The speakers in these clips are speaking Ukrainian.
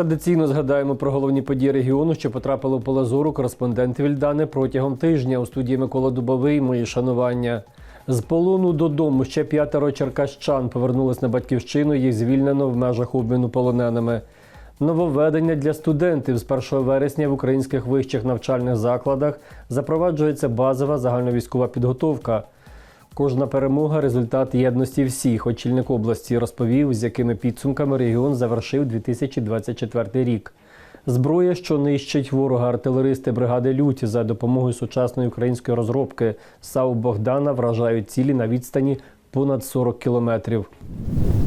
Традиційно згадаємо про головні події регіону, що потрапили в поле зору кореспондент Вільдани протягом тижня у студії Микола Дубовий. Мої шанування. З полону додому ще п'ятеро черкащан повернулись на батьківщину. Їх звільнено в межах обміну полоненими. Нововведення для студентів з 1 вересня в українських вищих навчальних закладах запроваджується базова загальновійськова підготовка. Кожна перемога результат єдності всіх. Очільник області розповів, з якими підсумками регіон завершив 2024 рік. Зброя, що нищить ворога, артилеристи бригади Люті за допомогою сучасної української розробки САУ Богдана вражають цілі на відстані понад 40 кілометрів.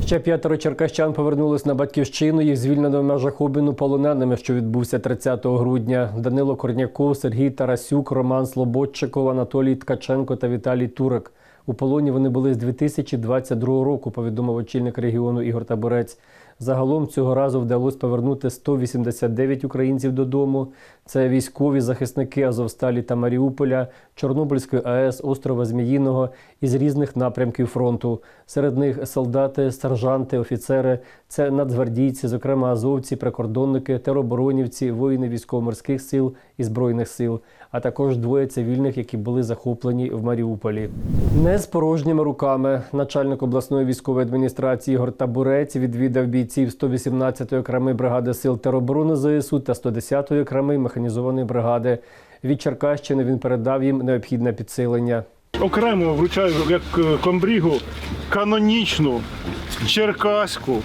Ще п'ятеро черкащан повернулись на батьківщину. Їх звільнено в межах обміну полоненими, що відбувся 30 грудня. Данило Корняков, Сергій Тарасюк, Роман Слободчиков, Анатолій Ткаченко та Віталій Турик. У полоні вони були з 2022 року, повідомив очільник регіону Ігор Таборець. Загалом цього разу вдалося повернути 189 українців додому. Це військові захисники Азовсталі та Маріуполя, Чорнобильської АЕС, острова Зміїного із різних напрямків фронту. Серед них солдати, сержанти, офіцери, це нацгвардійці, зокрема азовці, прикордонники, тероборонівці, воїни військово-морських сил і збройних сил, а також двоє цивільних, які були захоплені в Маріуполі. Не з порожніми руками. Начальник обласної військової адміністрації Ігор Табурець відвідав бійців 118-ї окремої бригади сил тероборони ЗСУ та 110-ї окремої механізованої бригади. Від Черкащини він передав їм необхідне підсилення. Окремо вручаю як е, комбрігу канонічну черкаську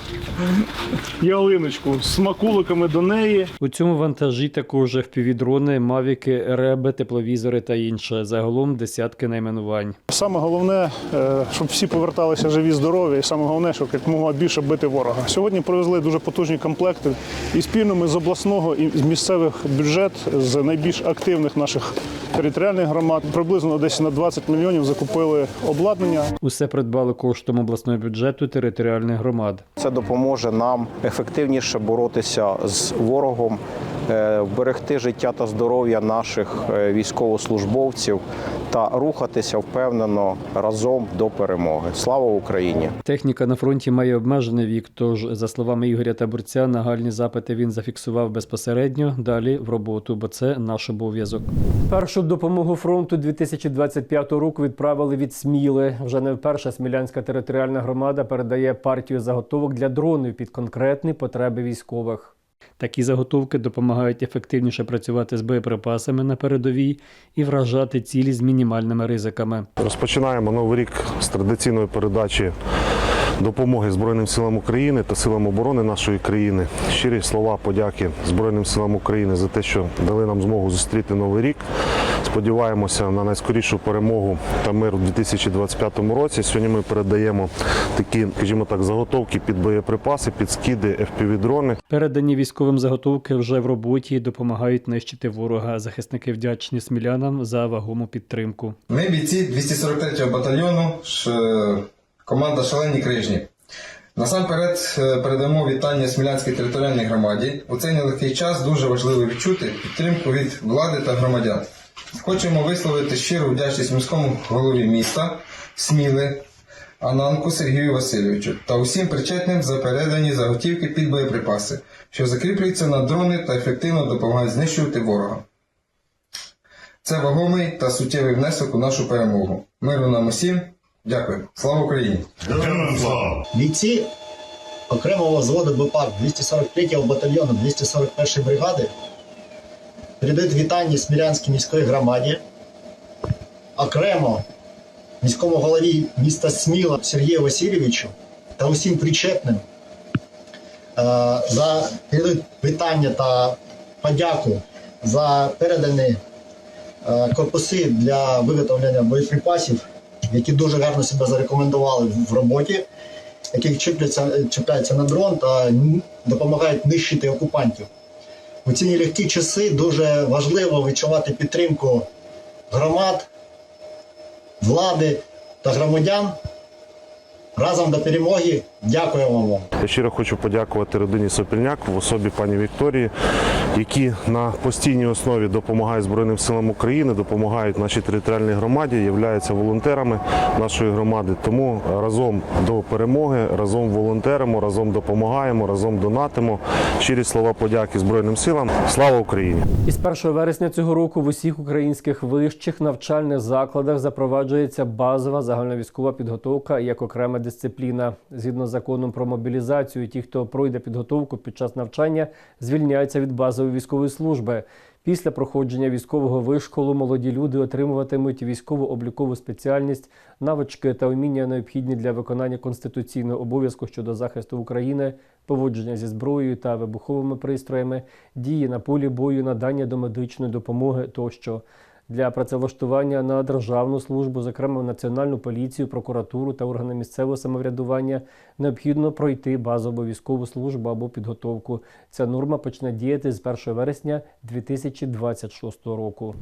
ялиночку з смакуликами до неї. У цьому вантажі також впівдрони, мавіки, реби, тепловізори та інше. Загалом десятки найменувань. Саме головне, е, щоб всі поверталися живі, здорові, і саме головне, щоб якомога більше бити ворога. Сьогодні привезли дуже потужні комплекти, і спільно ми з обласного і з місцевих бюджет з найбільш активних наших територіальних громад приблизно десь на 20 мільйонів закупили обладнання. Усе придбали коштом обласного бюджету територіальних громад. Це допоможе нам ефективніше боротися з ворогом, вберегти життя та здоров'я наших е, військовослужбовців та рухатися впевнено разом до перемоги. Слава Україні! Техніка на фронті має обмежений вік. Тож, за словами Ігоря Табурця, нагальні запити він зафіксував безпосередньо далі в роботу, бо це наш обов'язок. Першу допомогу фронту 2025 року відправили від Сміли. Вже не вперше Смілянська територіальна громада передає партію заготовок для дронів під конкретні потреби військових. Такі заготовки допомагають ефективніше працювати з боєприпасами на передовій і вражати цілі з мінімальними ризиками. Розпочинаємо новий рік з традиційної передачі допомоги Збройним силам України та силам оборони нашої країни. Щирі слова подяки Збройним силам України за те, що дали нам змогу зустріти новий рік. Сподіваємося на найскорішу перемогу та мир у 2025 році. Сьогодні ми передаємо такі, скажімо так, заготовки під боєприпаси, під скиди FPV-дрони. Передані військовим заготовки вже в роботі і допомагають нищити ворога. Захисники вдячні смілянам за вагому підтримку. Ми бійці 243-го батальйону, ш... команда Шалені Крижні. Насамперед е, передамо вітання Смілянській територіальній громаді. У цей нелегкий час дуже важливо відчути підтримку від влади та громадян. Хочемо висловити щиру вдячність міському голові міста Сміли Ананку Сергію Васильовичу та усім причетним за передані заготівки під боєприпаси, що закріплюються на дрони та ефективно допомагають знищувати ворога. Це вагомий та суттєвий внесок у нашу перемогу. Миру нам усім. Дякую. Слава Україні! Бійці окремого взводу БПАК 243-го батальйону 241-ї бригади передають вітання Смілянській міської громаді, окремо міському голові міста Сміла Сергію Васильовичу та усім причетним е, за передають вітання та подяку за передані е, корпуси для виготовлення боєприпасів, які дуже гарно себе зарекомендували в роботі які чіпляться, чіпляються на дрон та допомагають нищити окупантів. У ці нелегкі часи дуже важливо відчувати підтримку громад, влади та громадян разом до перемоги Дякуємо вам. Я щиро хочу подякувати родині Сопільняк в особі пані Вікторії, які на постійній основі допомагають Збройним силам України, допомагають нашій територіальній громаді, являються волонтерами нашої громади. Тому разом до перемоги, разом волонтеримо, разом допомагаємо, разом донатимо. Щирі слова подяки Збройним силам. Слава Україні! Із 1 вересня цього року в усіх українських вищих навчальних закладах запроваджується базова загальновійськова підготовка як окрема дисципліна. Згідно законом про мобілізацію, ті, хто пройде підготовку під час навчання, звільняються від базової військової служби. Після проходження військового вишколу молоді люди отримуватимуть військово-облікову спеціальність, навички та вміння необхідні для виконання конституційного обов'язку щодо захисту України, поводження зі зброєю та вибуховими пристроями, дії на полі бою, надання домедичної допомоги тощо. Для працевлаштування на державну службу, зокрема національну поліцію, прокуратуру та органи місцевого самоврядування, необхідно пройти базову військову службу або підготовку. Ця норма почне діяти з 1 вересня 2026 року.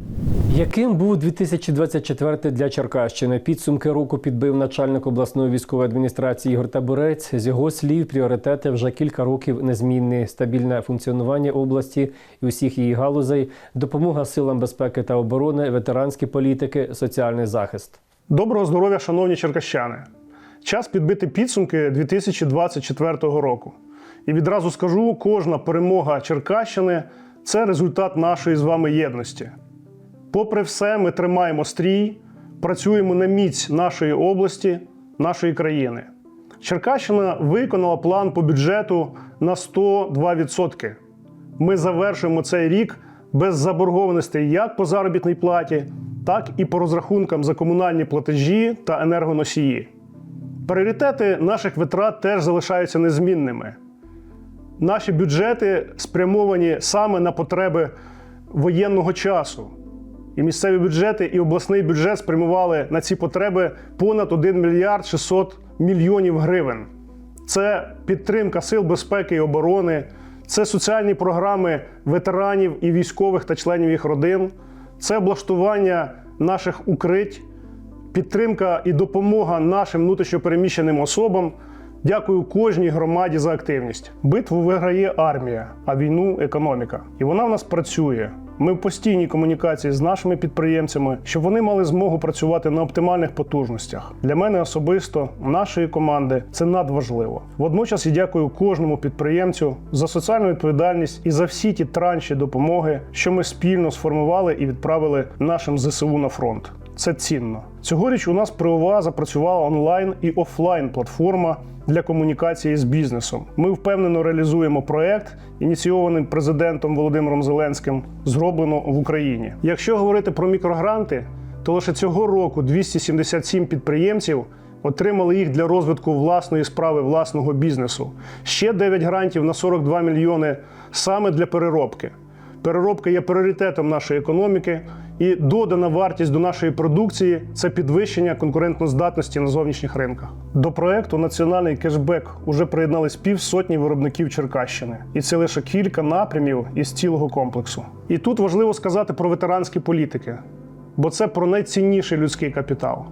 Яким був 2024 для Черкащини? Підсумки року підбив начальник обласної військової адміністрації Ігор Табурець. З його слів, пріоритети вже кілька років незмінні: стабільне функціонування області і усіх її галузей, допомога силам безпеки та оборони, ветеранські політики, соціальний захист. Доброго здоров'я, шановні черкащани! Час підбити підсумки 2024 року. І відразу скажу: кожна перемога Черкащини це результат нашої з вами єдності. Попри все, ми тримаємо стрій, працюємо на міць нашої області, нашої країни. Черкащина виконала план по бюджету на 102%. Ми завершуємо цей рік без заборгованостей як по заробітній платі, так і по розрахункам за комунальні платежі та енергоносії. Пріоритети наших витрат теж залишаються незмінними. Наші бюджети спрямовані саме на потреби воєнного часу. І місцеві бюджети, і обласний бюджет спрямували на ці потреби понад 1 мільярд 600 мільйонів гривень. Це підтримка сил безпеки і оборони, це соціальні програми ветеранів і військових та членів їх родин, це облаштування наших укрить, підтримка і допомога нашим внутрішньопереміщеним особам. Дякую кожній громаді за активність. Битву виграє армія, а війну економіка. І вона в нас працює. Ми в постійній комунікації з нашими підприємцями, щоб вони мали змогу працювати на оптимальних потужностях. Для мене особисто, нашої команди, це надважливо. Водночас я дякую кожному підприємцю за соціальну відповідальність і за всі ті транші допомоги, що ми спільно сформували і відправили нашим ЗСУ на фронт. Це цінно. Цьогоріч у нас при запрацювала онлайн і офлайн платформа для комунікації з бізнесом. Ми впевнено реалізуємо проект, ініційований президентом Володимиром Зеленським, зроблено в Україні. Якщо говорити про мікрогранти, то лише цього року 277 підприємців отримали їх для розвитку власної справи, власного бізнесу. Ще 9 грантів на 42 мільйони саме для переробки. Переробка є пріоритетом нашої економіки, і додана вартість до нашої продукції це підвищення конкурентноздатності на зовнішніх ринках. До проекту Національний кешбек уже приєднались півсотні виробників Черкащини, і це лише кілька напрямів із цілого комплексу. І тут важливо сказати про ветеранські політики, бо це про найцінніший людський капітал.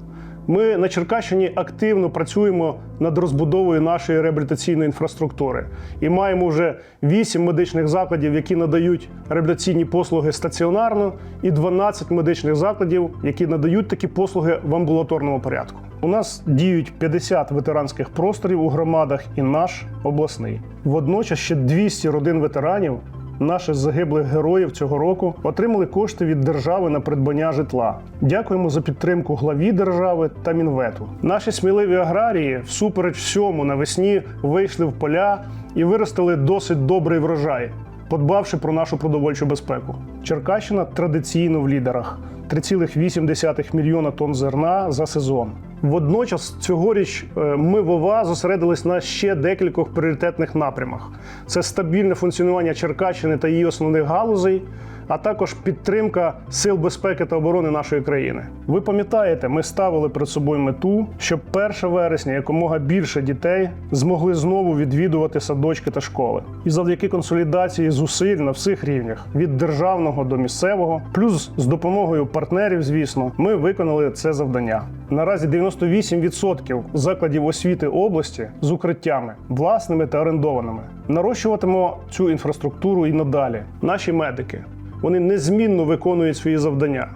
Ми на Черкащині активно працюємо над розбудовою нашої реабілітаційної інфраструктури і маємо вже 8 медичних закладів, які надають реабілітаційні послуги стаціонарно, і 12 медичних закладів, які надають такі послуги в амбулаторному порядку. У нас діють 50 ветеранських просторів у громадах і наш обласний. Водночас ще 200 родин ветеранів наших загиблих героїв цього року отримали кошти від держави на придбання житла. Дякуємо за підтримку главі держави та мінвету. Наші сміливі аграрії, всупереч всьому, навесні вийшли в поля і виростили досить добрий врожай, подбавши про нашу продовольчу безпеку. Черкащина традиційно в лідерах. 3,8 мільйона тонн зерна за сезон. Водночас цьогоріч е, ми в ОВА зосередились на ще декількох пріоритетних напрямах: це стабільне функціонування Черкащини та її основних галузей, а також підтримка сил безпеки та оборони нашої країни. Ви пам'ятаєте, ми ставили перед собою мету, щоб 1 вересня якомога більше дітей змогли знову відвідувати садочки та школи. І завдяки консолідації зусиль на всіх рівнях від державного до місцевого, плюс з допомогою партнерів, звісно, ми виконали це завдання. Наразі 98% закладів освіти області з укриттями, власними та орендованими. Нарощуватимемо цю інфраструктуру і надалі. Наші медики вони незмінно виконують свої завдання.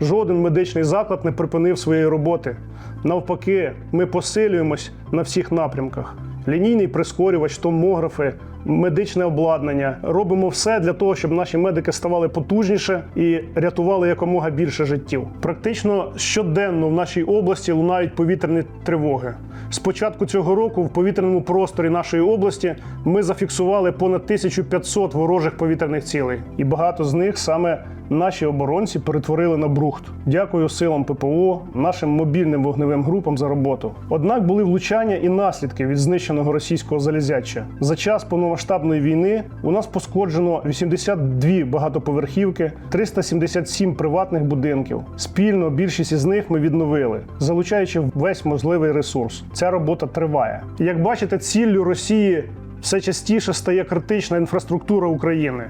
Жоден медичний заклад не припинив своєї роботи. Навпаки, ми посилюємось на всіх напрямках. Лінійний прискорювач, томографи, медичне обладнання. Робимо все для того, щоб наші медики ставали потужніше і рятували якомога більше життів. Практично щоденно в нашій області лунають повітряні тривоги. З початку цього року в повітряному просторі нашої області ми зафіксували понад 1500 ворожих повітряних цілей, і багато з них саме наші оборонці перетворили на брухт. Дякую силам ППО, нашим мобільним вогневим групам за роботу. Однак були влучання і наслідки від знищеного російського залізяча. За час повномасштабної війни у нас пошкоджено 82 багатоповерхівки, 377 приватних будинків. Спільно більшість із них ми відновили, залучаючи весь можливий ресурс. Ця робота триває. Як бачите, ціллю Росії все частіше стає критична інфраструктура України.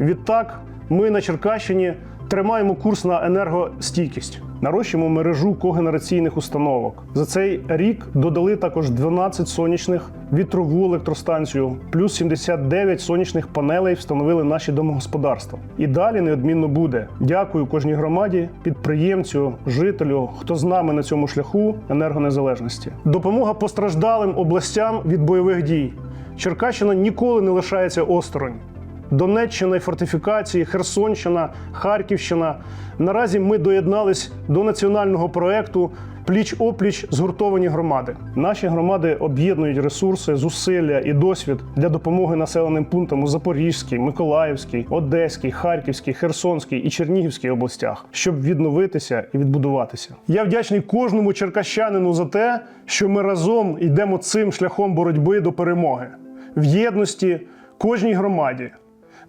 Відтак, ми на Черкащині тримаємо курс на енергостійкість, нарощуємо мережу когенераційних установок. За цей рік додали також 12 сонячних вітрову електростанцію, плюс 79 сонячних панелей встановили наші домогосподарства. І далі неодмінно буде. Дякую кожній громаді, підприємцю, жителю, хто з нами на цьому шляху енергонезалежності. Допомога постраждалим областям від бойових дій. Черкащина ніколи не лишається осторонь. Донеччина і фортифікації, Херсонщина, Харківщина. Наразі ми доєднались до національного проекту Пліч-опліч згуртовані громади. Наші громади об'єднують ресурси, зусилля і досвід для допомоги населеним пунктам у Запорізькій, Миколаївській, Одеській, Харківській, Херсонській і Чернігівській областях, щоб відновитися і відбудуватися. Я вдячний кожному черкащанину за те, що ми разом йдемо цим шляхом боротьби до перемоги в єдності кожній громаді.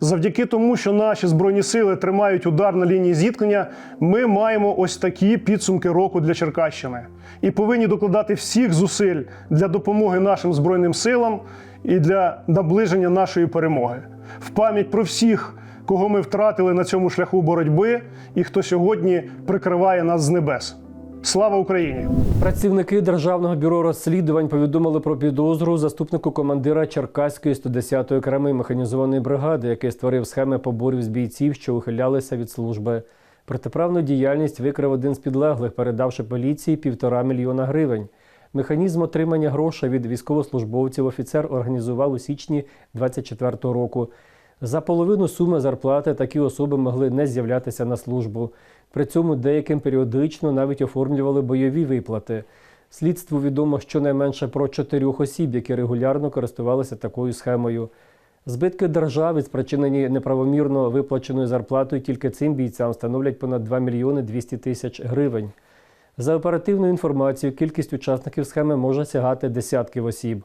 Завдяки тому, що наші збройні сили тримають удар на лінії зіткнення, ми маємо ось такі підсумки року для Черкащини і повинні докладати всіх зусиль для допомоги нашим збройним силам і для наближення нашої перемоги. В пам'ять про всіх, кого ми втратили на цьому шляху боротьби, і хто сьогодні прикриває нас з небес. Слава Україні! Працівники Державного бюро розслідувань повідомили про підозру заступнику командира Черкаської 110-ї окремої механізованої бригади, який створив схеми поборів з бійців, що ухилялися від служби. Протиправну діяльність викрив один з підлеглих, передавши поліції півтора мільйона гривень. Механізм отримання грошей від військовослужбовців офіцер організував у січні 24-го року. За половину суми зарплати такі особи могли не з'являтися на службу. При цьому деяким періодично навіть оформлювали бойові виплати. Слідству відомо щонайменше про чотирьох осіб, які регулярно користувалися такою схемою. Збитки держави, спричинені неправомірно виплаченою зарплатою тільки цим бійцям, становлять понад 2 мільйони 200 тисяч гривень. За оперативною інформацією, кількість учасників схеми може сягати десятків осіб.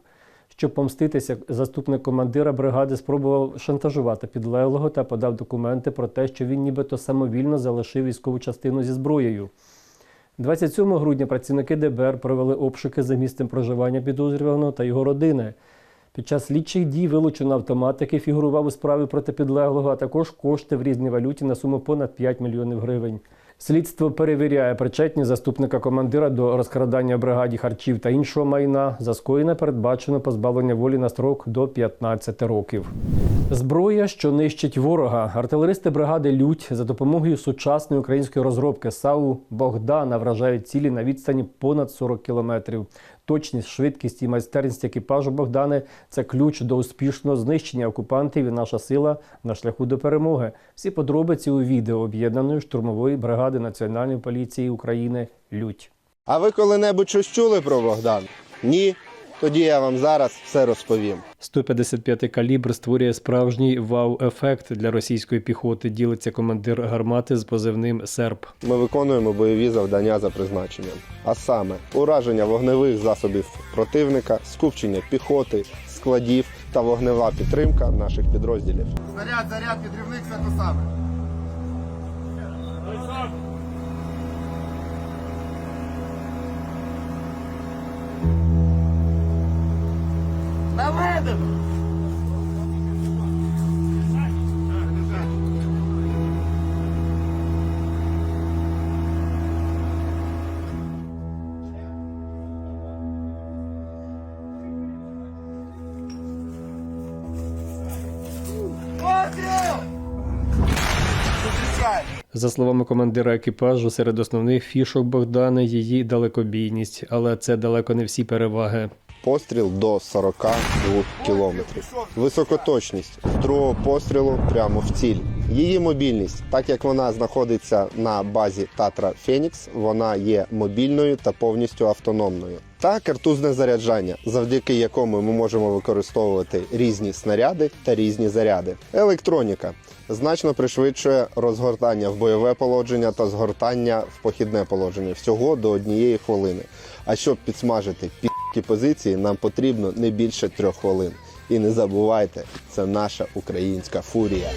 Щоб помститися, заступник командира бригади спробував шантажувати підлеглого та подав документи про те, що він нібито самовільно залишив військову частину зі зброєю. 27 грудня працівники ДБР провели обшуки за місцем проживання підозрюваного та його родини. Під час слідчих дій вилучено автомат, який фігурував у справі проти підлеглого, а також кошти в різній валюті на суму понад 5 мільйонів гривень. Слідство перевіряє причетність заступника командира до розкрадання бригаді харчів та іншого майна. За скоєне передбачено позбавлення волі на строк до 15 років. Зброя, що нищить ворога. Артилеристи бригади Лють за допомогою сучасної української розробки САУ Богдана вражають цілі на відстані понад 40 кілометрів. Точність, швидкість і майстерність екіпажу Богдани це ключ до успішного знищення окупантів і наша сила на шляху до перемоги. Всі подробиці у відео об'єднаної штурмової бригади Національної поліції України Лють. А ви коли-небудь щось чули про Богдан? Ні? Тоді я вам зараз все розповім. 155 калібр створює справжній вау-ефект для російської піхоти. Ділиться командир гармати з позивним Серп. Ми виконуємо бойові завдання за призначенням. А саме ураження вогневих засобів противника, скупчення піхоти, складів та вогнева підтримка наших підрозділів. Заряд, заряд, підривник, все те саме. За словами командира екіпажу, серед основних фішок Богдана її далекобійність, але це далеко не всі переваги. Постріл до 42 кілометрів. Високоточність другого пострілу прямо в ціль. Її мобільність, так як вона знаходиться на базі Татра Фенікс, вона є мобільною та повністю автономною. Та картузне заряджання, завдяки якому ми можемо використовувати різні снаряди та різні заряди. Електроніка значно пришвидшує розгортання в бойове положення та згортання в похідне положення всього до однієї хвилини. А щоб підсмажити пі позиції, нам потрібно не більше трьох хвилин. І не забувайте, це наша українська фурія.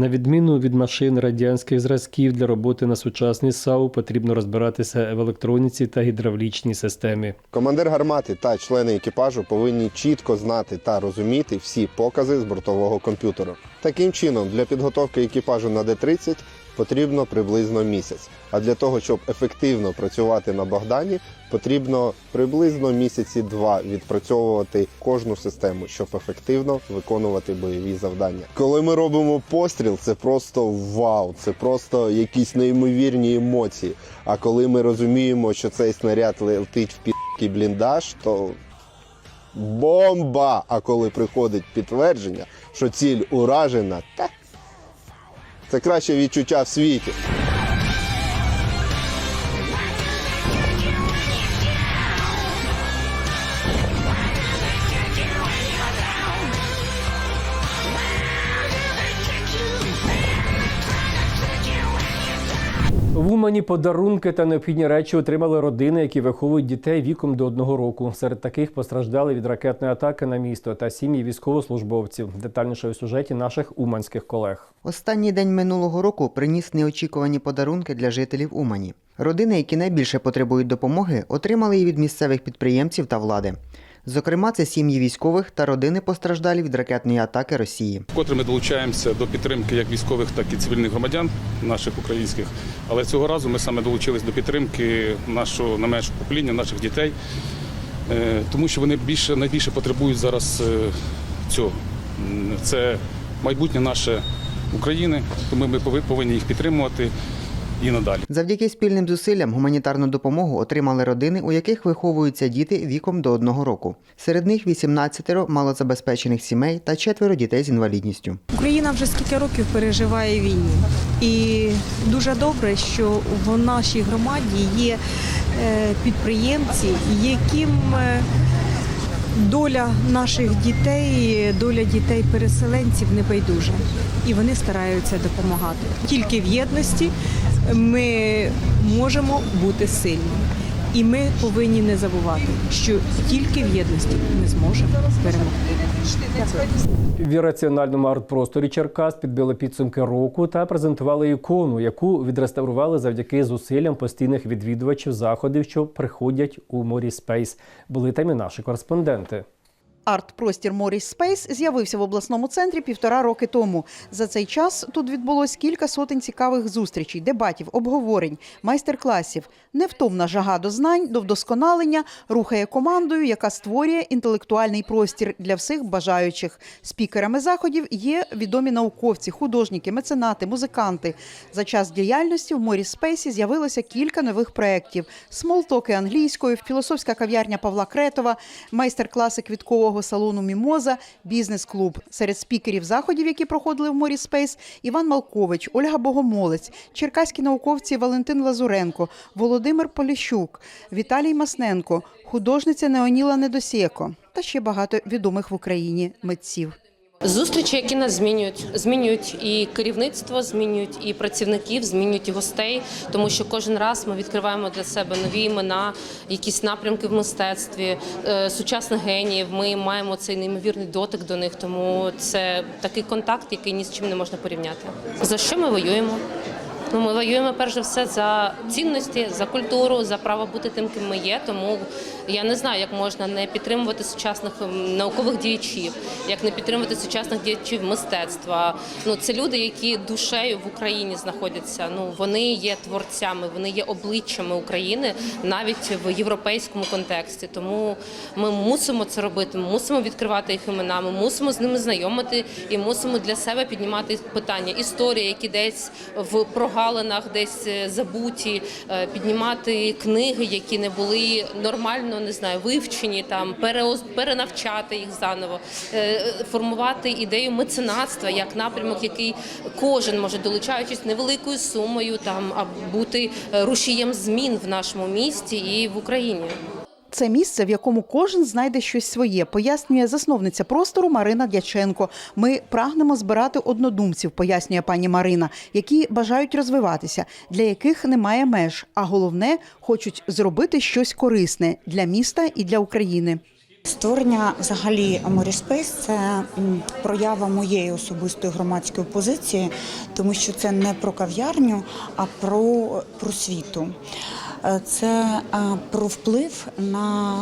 На відміну від машин радянських зразків для роботи на сучасній САУ потрібно розбиратися в електроніці та гідравлічній системі. Командир гармати та члени екіпажу повинні чітко знати та розуміти всі покази з бортового комп'ютера. Таким чином, для підготовки екіпажу на Д-30 потрібно приблизно місяць. А для того, щоб ефективно працювати на Богдані, потрібно приблизно місяці два відпрацьовувати кожну систему, щоб ефективно виконувати бойові завдання. Коли ми робимо постріл, це просто вау, це просто якісь неймовірні емоції. А коли ми розуміємо, що цей снаряд летить в підкий бліндаж, то бомба! А коли приходить підтвердження, що ціль уражена, та це краще відчуття в світі. Умані подарунки та необхідні речі отримали родини, які виховують дітей віком до одного року. Серед таких постраждали від ракетної атаки на місто та сім'ї військовослужбовців. Детальніше у сюжеті наших уманських колег. Останній день минулого року приніс неочікувані подарунки для жителів Умані. Родини, які найбільше потребують допомоги, отримали її від місцевих підприємців та влади. Зокрема, це сім'ї військових та родини постраждалі від ракетної атаки Росії. Вкотре ми долучаємося до підтримки як військових, так і цивільних громадян наших українських. Але цього разу ми саме долучились до підтримки нашого найменшого покоління, наших дітей, е, тому що вони більше найбільше потребують зараз е, цього. Це майбутнє наше України, тому ми пови- повинні їх підтримувати і надалі. Завдяки спільним зусиллям гуманітарну допомогу отримали родини, у яких виховуються діти віком до одного року. Серед них 18 малозабезпечених сімей та четверо дітей з інвалідністю. Україна вже скільки років переживає війну, і дуже добре, що в нашій громаді є е, підприємці, яким е, доля наших дітей, доля дітей-переселенців не байдужа, і вони стараються допомагати. Тільки в єдності ми можемо бути сильними. І ми повинні не забувати, що тільки в єдності ми зможемо перемогти. В ірраціональному арт-просторі Черкас підбили підсумки року та презентували ікону, яку відреставрували завдяки зусиллям постійних відвідувачів заходів, що приходять у Морі Спейс. Були там і наші кореспонденти. Арт-простір Моріс Спейс з'явився в обласному центрі півтора роки тому. За цей час тут відбулось кілька сотень цікавих зустрічей, дебатів, обговорень, майстер-класів. Невтомна жага до знань, до вдосконалення рухає командою, яка створює інтелектуальний простір для всіх бажаючих. Спікерами заходів є відомі науковці, художники, меценати, музиканти. За час діяльності в Моріс Спейсі з'явилося кілька нових проєктів: смолтоки англійською, філософська кав'ярня Павла Кретова, майстер-класи квіткового салону Мімоза, бізнес-клуб. Серед спікерів заходів, які проходили в Морі Спейс, Іван Малкович, Ольга Богомолець, черкаські науковці Валентин Лазуренко, Володимир Поліщук, Віталій Масненко, художниця Неоніла Недосєко та ще багато відомих в Україні митців. Зустрічі, які нас змінюють, змінюють і керівництво, змінюють і працівників, змінюють і гостей, тому що кожен раз ми відкриваємо для себе нові імена, якісь напрямки в мистецтві, е, сучасних геніїв. Ми маємо цей неймовірний дотик до них, тому це такий контакт, який ні з чим не можна порівняти. За що ми воюємо? Ну, ми воюємо перш за все за цінності, за культуру, за право бути тим, ким ми є. Тому я не знаю, як можна не підтримувати сучасних ем, наукових діячів, як не підтримувати сучасних діячів мистецтва. Ну це люди, які душею в Україні знаходяться. Ну вони є творцями, вони є обличчями України навіть в європейському контексті. Тому ми мусимо це робити. Ми мусимо відкривати їх імена. Ми мусимо з ними знайомити і мусимо для себе піднімати питання історії, які десь в прогалинах, десь е, забуті, е, піднімати книги, які не були нормально, не знаю, вивчені, там перенавчати їх заново, е, формувати ідею меценатства як напрямок, який кожен може долучаючись невеликою сумою, там а бути рушієм змін в нашому місті і в Україні. Це місце, в якому кожен знайде щось своє, пояснює засновниця простору Марина Дяченко. Ми прагнемо збирати однодумців, пояснює пані Марина, які бажають розвиватися, для яких немає меж, а головне хочуть зробити щось корисне для міста і для України. Створення взагалі Моріспейс це проява моєї особистої громадської позиції, тому що це не про кав'ярню, а про просвіту. Е, Це е, про вплив на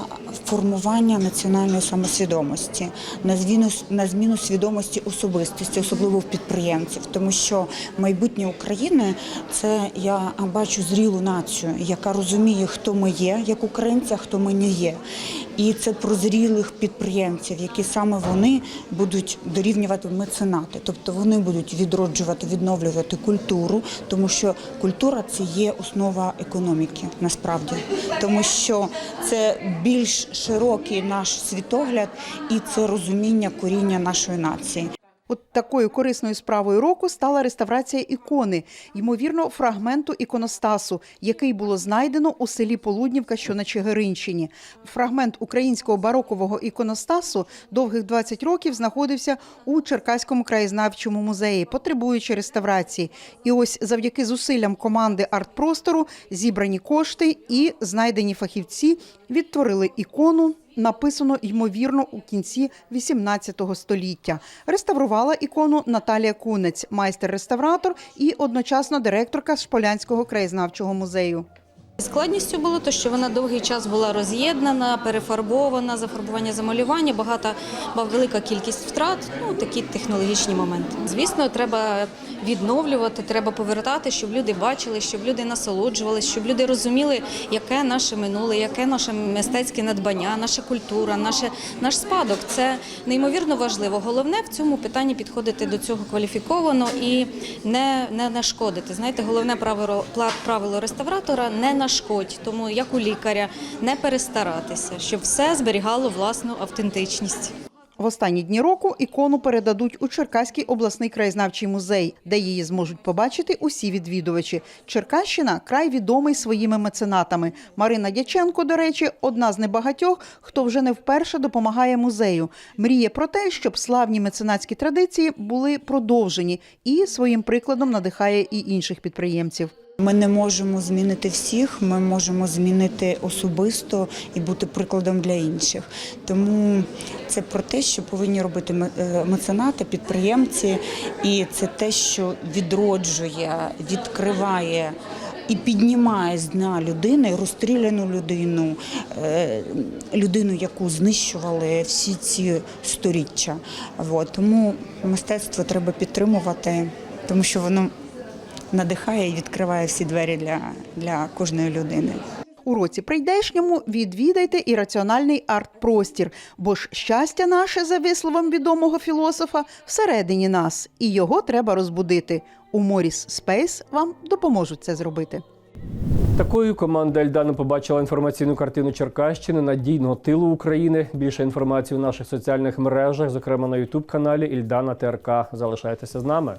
формування національної самосвідомості, на зміну на зміну свідомості особистості, особливо в підприємців, тому що майбутнє України це я бачу зрілу націю, яка розуміє, хто ми є, як українці, а хто ми не є. І це про зрілих підприємців, які саме вони будуть дорівнювати меценати, тобто вони будуть відроджувати, відновлювати культуру, тому що культура це є основа економіки насправді, тому що це більш широкий наш світогляд і це розуміння коріння нашої нації. От такою корисною справою року стала реставрація ікони, ймовірно, фрагменту іконостасу, який було знайдено у селі Полуднівка, що на Чигиринщині. Фрагмент українського барокового іконостасу довгих 20 років знаходився у Черкаському краєзнавчому музеї, потребуючи реставрації. І ось завдяки зусиллям команди артпростору зібрані кошти і знайдені фахівці відтворили ікону написано ймовірно у кінці 18 століття. Реставрувала ікону Наталія Кунець, майстер-реставратор і одночасно директорка Шполянського краєзнавчого музею. Складністю було те, що вона довгий час була роз'єднана, перефарбована, зафарбування замалювання, багата була велика кількість втрат, ну такі технологічні моменти. Звісно, треба відновлювати, треба повертати, щоб люди бачили, щоб люди насолоджувалися, щоб люди розуміли, яке наше минуле, яке наше мистецьке надбання, наша культура, наше наш спадок. Це неймовірно важливо. Головне в цьому питанні підходити до цього кваліфіковано і не, не нашкодити. Знаєте, головне правило правило реставратора не нашкодь, тому як у лікаря не перестаратися, щоб все зберігало власну автентичність. В останні дні року ікону передадуть у Черкаський обласний краєзнавчий музей, де її зможуть побачити усі відвідувачі. Черкащина край відомий своїми меценатами. Марина Дяченко, до речі, одна з небагатьох, хто вже не вперше допомагає музею. Мріє про те, щоб славні меценатські традиції були продовжені, і своїм прикладом надихає і інших підприємців. Ми не можемо змінити всіх, ми можемо змінити особисто і бути прикладом для інших. Тому це про те, що повинні робити е, меценати, підприємці, і це те, що відроджує, відкриває. І піднімає з дна людини розстріляну людину, е, людину, яку знищували всі ці сторіччя. Тому мистецтво треба підтримувати, тому що воно надихає і відкриває всі двері для, для кожної людини. У році прийдешньому відвідайте і раціональний арт-простір, бо ж щастя наше, за висловом відомого філософа, всередині нас, і його треба розбудити. У Моріс Спейс вам допоможуть це зробити. Такою команда Ельдана побачила інформаційну картину Черкащини надійного тилу України. Більше інформації у наших соціальних мережах, зокрема на Ютуб каналі Ільдана ТРК. Залишайтеся з нами.